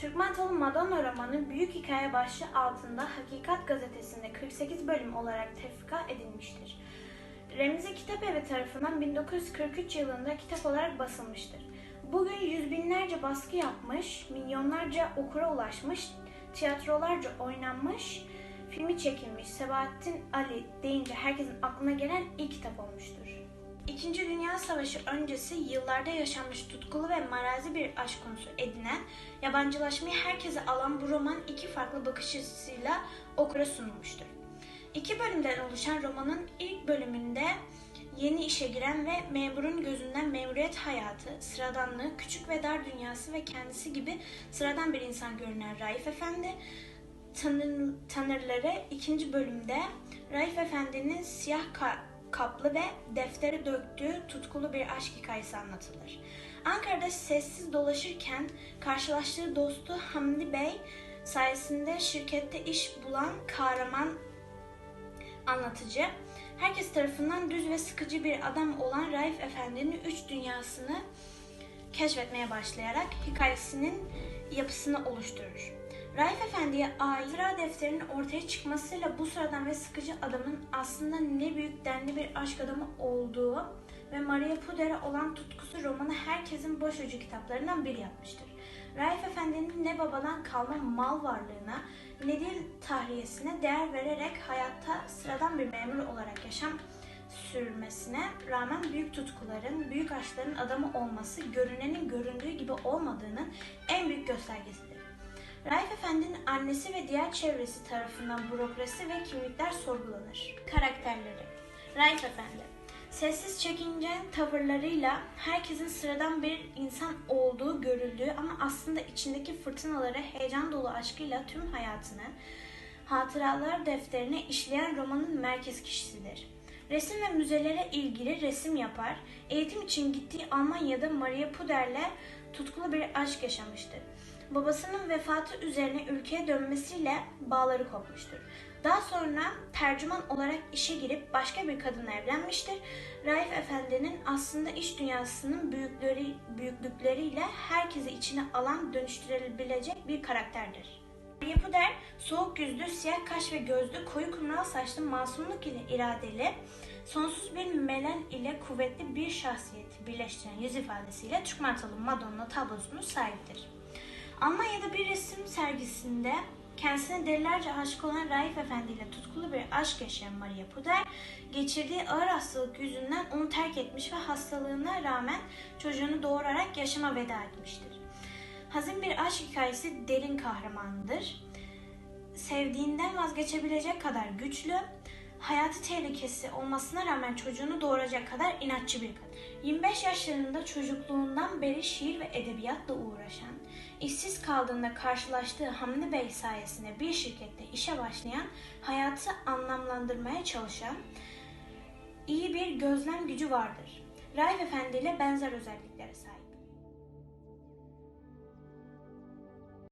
Türkmen Madonna romanı Büyük Hikaye başlığı altında Hakikat gazetesinde 48 bölüm olarak tefrika edilmiştir. Remzi Kitapevi tarafından 1943 yılında kitap olarak basılmıştır. Bugün yüz binlerce baskı yapmış, milyonlarca okura ulaşmış, tiyatrolarca oynanmış, filmi çekilmiş. Sebahattin Ali deyince herkesin aklına gelen ilk kitap olmuştur. İkinci Dünya Savaşı öncesi yıllarda yaşanmış tutkulu ve marazi bir aşk konusu edinen, yabancılaşmayı herkese alan bu roman iki farklı bakış açısıyla okura sunulmuştur. İki bölümden oluşan romanın ilk bölümünde yeni işe giren ve memurun gözünden memuriyet hayatı, sıradanlığı, küçük ve dar dünyası ve kendisi gibi sıradan bir insan görünen Raif Efendi, tanır, tanırları ikinci bölümde Raif Efendi'nin siyah ka- kaplı ve deftere döktüğü tutkulu bir aşk hikayesi anlatılır. Ankara'da sessiz dolaşırken karşılaştığı dostu Hamdi Bey sayesinde şirkette iş bulan kahraman anlatıcı, herkes tarafından düz ve sıkıcı bir adam olan Raif Efendi'nin üç dünyasını keşfetmeye başlayarak hikayesinin yapısını oluşturur. Raif Efendi'ye ait defterinin ortaya çıkmasıyla bu sıradan ve sıkıcı adamın aslında ne büyük denli bir aşk adamı olduğu ve Maria Puder'e olan tutkusu romanı herkesin başucu kitaplarından biri yapmıştır. Raif Efendi'nin ne babadan kalma mal varlığına ne dil tahriyesine değer vererek hayatta sıradan bir memur olarak yaşam sürmesine rağmen büyük tutkuların, büyük aşkların adamı olması görünenin göründüğü gibi olmadığının en büyük göstergesidir. Raif Efendi'nin annesi ve diğer çevresi tarafından bürokrasi ve kimlikler sorgulanır. Karakterleri Raif Efendi Sessiz çekingen tavırlarıyla herkesin sıradan bir insan olduğu görüldüğü ama aslında içindeki fırtınaları heyecan dolu aşkıyla tüm hayatını hatıralar defterine işleyen romanın merkez kişisidir. Resim ve müzelere ilgili resim yapar. Eğitim için gittiği Almanya'da Maria Puder'le tutkulu bir aşk yaşamıştır. Babasının vefatı üzerine ülkeye dönmesiyle bağları kopmuştur. Daha sonra tercüman olarak işe girip başka bir kadınla evlenmiştir. Raif Efendi'nin aslında iş dünyasının büyükleri, büyüklükleriyle herkesi içine alan dönüştürülebilecek bir karakterdir. Maria Puder, soğuk yüzlü, siyah kaş ve gözlü, koyu kumral saçlı, masumluk ile iradeli, sonsuz bir melen ile kuvvetli bir şahsiyeti birleştiren yüz ifadesiyle Türk Mantalı Madonna tablosunun sahibidir. Almanya'da bir resim sergisinde kendisine delilerce aşık olan Raif Efendi ile tutkulu bir aşk yaşayan Maria Puder, geçirdiği ağır hastalık yüzünden onu terk etmiş ve hastalığına rağmen çocuğunu doğurarak yaşama veda etmiştir. Hazin bir aşk hikayesi derin kahramandır. Sevdiğinden vazgeçebilecek kadar güçlü, hayatı tehlikesi olmasına rağmen çocuğunu doğuracak kadar inatçı bir kadın. 25 yaşlarında çocukluğundan beri şiir ve edebiyatla uğraşan, işsiz kaldığında karşılaştığı Hamdi Bey sayesinde bir şirkette işe başlayan, hayatı anlamlandırmaya çalışan iyi bir gözlem gücü vardır. Raif Efendi ile benzer özelliklere sahip.